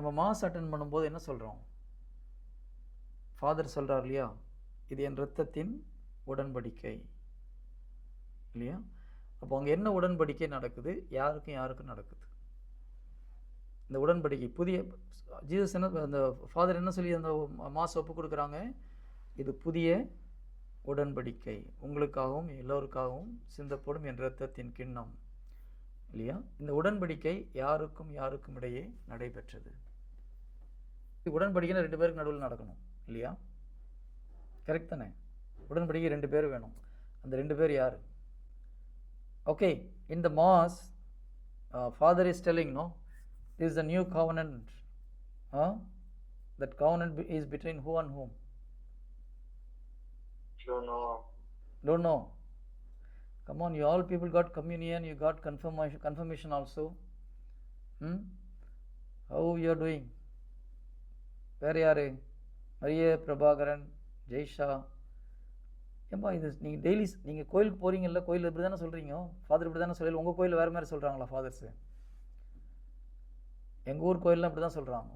நம்ம mass attend பண்ணும்போது என்ன சொல்கிறோம் ஃபாதர் சொல்கிறார் இல்லையா? இது என் இரத்தத்தின் உடன்படிக்கை. இல்லையா? அப்போ அங்கே என்ன உடன்படிக்கை நடக்குது? யாருக்கும் யாருக்கும் நடக்குது? இந்த உடன்படிக்கை புதிய ஜீசஸ் என்ன அந்த ஃபாதர் என்ன சொல்லி அந்த மாஸ் ஒப்பு கொடுக்குறாங்க? இது புதிய உடன்படிக்கை. உங்களுக்காகவும் எல்லோருக்காகவும் சிந்தப்படும் என் இரத்தத்தின் கிண்ணம். இல்லையா? இந்த உடன்படிக்கை யாருக்கும் யாருக்கும் இடையே நடைபெற்றது. உடன்படிக்கைன்னா ரெண்டு பேருக்கு நடுவில் நடக்கணும் இல்லையா கரெக்ட் தானே உடன்படிக்கை ரெண்டு பேர் வேணும் அந்த ரெண்டு பேர் யார் okay in the mass uh, father is telling no this is a new covenant huh? that covenant be- is between who and whom Don't know. don't know come on you all people got communion you got confirmation confirmation also hmm? how you are doing வேறு யார்? மரிய பிரபாகரன் ஜெய்ஷா. ஏம்பா இது நீங்கள் daily நீங்கள் கோயிலுக்கு போகிறீங்கல்ல கோயில் இப்படி தானே சொல்கிறீங்க ஃபாதர் இப்படி தானே சொல்லல உங்கள் கோயில் வேறு மாதிரி சொல்கிறாங்களா ஃபாதர்ஸு எங்கள் ஊர் கோயில்லாம் இப்படி தான் சொல்கிறாங்க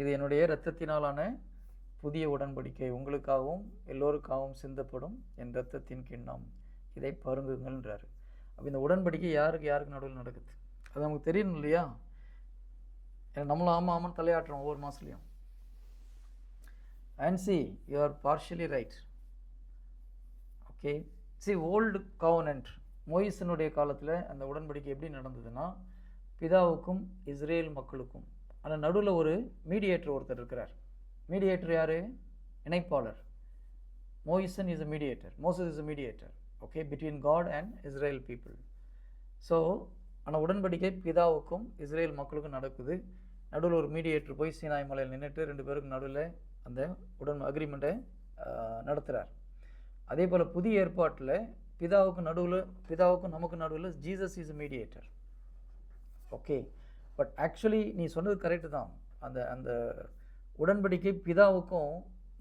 இது என்னுடைய இரத்தத்தினாலான புதிய உடன்படிக்கை. உங்களுக்காகவும் எல்லோருக்காகவும் சிந்தப்படும் என் இரத்தத்தின் கிண்ணம். இதை பருங்குங்கள்ன்றார். அப்போ இந்த உடன்படிக்கை யாருக்கு யாருக்கு நடுவில் நடக்குது? அது நமக்கு தெரியணும் இல்லையா? ஏன்னா நம்மளும் ஆமாம் ஆமான்னு தலையாட்டுறோம் ஒவ்வொரு மாதத்துலேயும் and C U R partially right okay C old covenant மொயிசனுடைய காலத்தில் அந்த உடன்படிக்கை எப்படி நடந்ததுன்னா பிதாவுக்கும் இஸ்ரேல் மக்களுக்கும். ஆனால் நடுவில் ஒரு மீடியேட்டர் ஒருத்தர் இருக்கிறார். மீடியேட்டர் யார்? இணைப்பாளர். மோயிசன் is a mediator Moses is a mediator okay between God and Israel people so ஆனால் உடன்படிக்கை பிதாவுக்கும் இஸ்ரேல் மக்களுக்கும் நடக்குது. நடுவில் ஒரு மீடியேட்டர் போய் சீனாய் மலையில் நின்றுட்டு ரெண்டு பேருக்கும் நடுவில் அந்த உடன் அக்ரிமெண்ட்டை நடத்துகிறார் அதே போல் புதிய ஏற்பாட்டில் பிதாவுக்கும் நடுவில் பிதாவுக்கும் நமக்கு நடுவில் Jesus is mediator okay but actually நீ சொன்னது கரெக்டு தான். அந்த அந்த உடன்படிக்கை பிதாவுக்கும்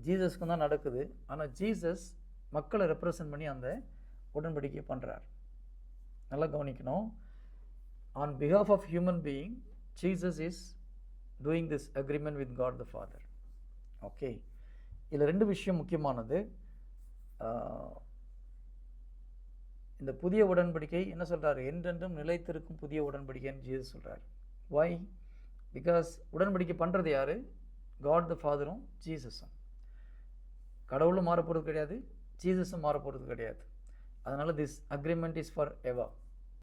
ஜீசஸ்க்கும் தான் நடக்குது. ஆனால் ஜீசஸ் மக்களை ரெப்ரசன்ட் பண்ணி அந்த உடன்படிக்கையை பண்ணுறார் நல்லா கவனிக்கணும். On behalf of human being Jesus is doing this agreement with God the father okay இதில் ரெண்டு விஷயம் முக்கியமானது. இந்த புதிய உடன்படிக்கை என்ன சொல்கிறார் என்றென்றும் நிலைத்திருக்கும் புதிய உடன்படிக்கைன்னு ஜீசஸ் சொல்கிறார் வை பிகாஸ் உடன்படிக்கை பண்ணுறது யார்? காட் த ஃபாதரும் ஜீசஸும். கடவுளும் மாற போகிறது கிடையாது ஜீசஸும் மாற போகிறது கிடையாது. அதனால் this agreement is for ever